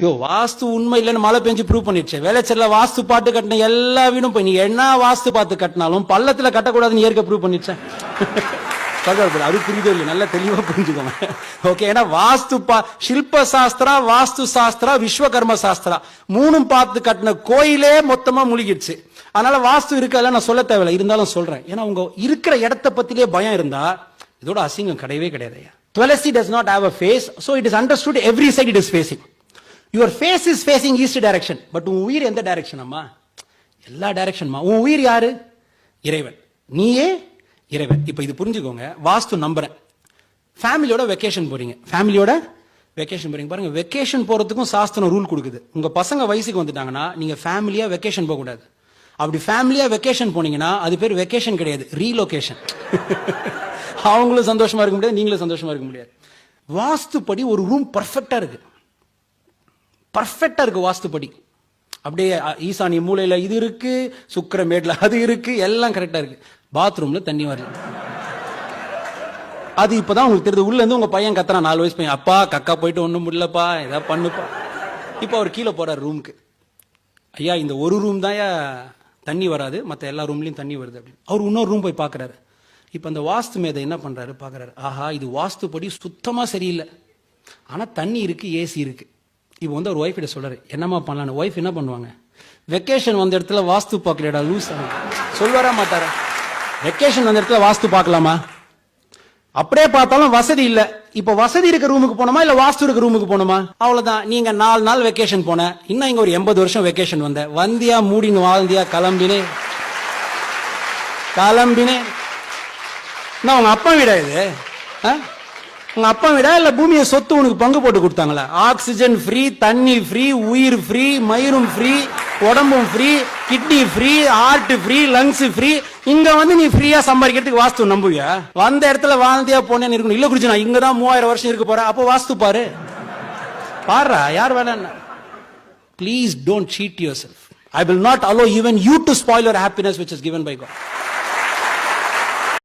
ஐயோ வாஸ்து உண்மை இல்லைன்னு மழை பெஞ்சு ப்ரூவ் பண்ணிடுச்சு. வேலைச்சல்ல வாஸ்து பாட்டு கட்டின எல்லா வீடும் போய் நீ என்ன வாஸ்து பார்த்து கட்டினாலும் பள்ளத்தில் கட்டக்கூடாதுன்னு இயற்கை ப்ரூவ் பண்ணிடுச்சேன் அது புரியுதோ இல்லை நல்லா தெளிவாக புரிஞ்சுக்கோங்க. ஓகே ஏன்னா வாஸ்து பா சில்ப சாஸ்திரா வாஸ்து சாஸ்திரா விஸ்வகர்ம சாஸ்திரா. மூணும் பார்த்து கட்டின கோயிலே மொத்தமாக முழுகிடுச்சு. அதனால வாஸ்து இருக்கல நான் சொல்ல தேவையில்ல இருந்தாலும் சொல்றேன். ஏன்னா உங்க இருக்கிற இடத்த பத்திலே பயம் இருந்தா இதோட அசிங்கம் கிடையவே கிடையாது Tulsi does not have a face so it is understood every side it is facing your face is facing east direction but உன் உயிர் எந்த டைரக்ஷன் அம்மா? எல்லா டைரக்ஷன்மா உன் உயிர் யாரு? இறைவன். நீயே இறைவன். இப்போ இது புரிஞ்சுக்கோங்க. வாஸ்து நம்புறேன். ஃபேமிலியோட வெக்கேஷன் போறீங்க. ஃபேமிலியோட வெக்கேஷன் போறீங்க. பாருங்க வெக்கேஷன் போறதுக்கும் சாஸ்திரம் ரூல் கொடுக்குது. உங்க பசங்க வயசுக்கு வந்துட்டாங்கன்னா நீங்க ஃபேமிலியா வெக்கேஷன் போக கூடாது அப்படி ஃபேமிலியா வெக்கேஷன் போனீங்கன்னா அது பேர் வெக்கேஷன் கிடையாது. ரீலொகேஷன் அவங்களும் சந்தோஷமா இருக்க முடியாது நீங்களும் சந்தோஷமா இருக்க முடியாது. வாஸ்துப்படி ஒரு ரூம் பர்ஃபெக்டா இருக்கு. பர்ஃபெக்டாக இருக்கு வாஸ்துப்படி. அப்படியே ஈசானி மூலையில் இது இது இருக்கு சுக்கிரமேட்ல அது இருக்குது எல்லாம் கரெக்டாக இருக்கு. பாத்ரூமில் தண்ணி வரல. அது இப்போதான் உங்களுக்கு தெரியுது. உள்ளேருந்து உங்கள் பையன் கத்துறான். நாலு வயசு பையன். அப்பா கக்கா போயிட்டு ஒன்றும் முடியலப்பா ஏதாவது பண்ணுப்பா. இப்போ அவர் கீழே போகிறார் ரூமுக்கு ஐயா இந்த ஒரு ரூம் தான் தண்ணி வராது. மற்ற எல்லா ரூம்லேயும் தண்ணி வருது அப்படின்னு. அவர் இன்னொரு ரூம் போய் பார்க்குறாரு இப்போ அந்த வாஸ்து மேதை என்ன பண்ணுறாரு பார்க்குறாரு ஆஹா இது வாஸ்துப்படி சுத்தமாக சரியில்லை. ஆனால் தண்ணி இருக்குது ஏசி இருக்குது இப்போ வந்து அவர் ஒய்ஃப் கிட்ட சொல்றாரு என்னம்மா பண்ணலான்னு ஒய்ஃப் என்ன பண்ணுவாங்க? வெக்கேஷன் வந்த இடத்துல வாஸ்து பார்க்கலடா லூஸ் சொல்வாரா மாட்டாரா? வெக்கேஷன் வந்த இடத்துல வாஸ்து பார்க்கலாமா? அப்படியே பார்த்தாலும் வசதி இல்ல. இப்ப வசதி இருக்க ரூமுக்கு போனோமா இல்ல வாஸ்து இருக்க ரூமுக்கு போனோமா அவ்வளவுதான். நீங்க நாலு நாள் வெக்கேஷன் போன இன்னும் இங்க ஒரு எண்பது வருஷம் வெக்கேஷன் வந்த. வந்தியா மூடின்னு வாழ்ந்தியா கிளம்பினே. கிளம்பினே. நான் உங்க அப்பா வீடா இது? ஆ? உங்க அப்பா விட இல்ல பூமியை சொத்து உனக்கு பங்கு போட்டு கொடுத்தாங்களா? ஆக்சிஜன் ஃப்ரீ தண்ணி ஃப்ரீ உயிர் ஃப்ரீ மயிரும் ஃப்ரீ உடம்பும் free kidney free heart free lungs free இங்க வந்து நீ ஃப்ரீயா சம்பாதிக்கிறதுக்கு வாஸ்து நம்புவியா? வந்த இடத்துல வாழ்ந்தியா போனேன்னு இருக்கணும். இல்ல குடிச்சு நான் இங்க தான் மூவாயிரம் வருஷம் இருக்க போறேன். அப்போ வாஸ்து பாரு. பாடுறா யார் வேணா please don't cheat yourself I will not allow even you to spoil your happiness which is given by God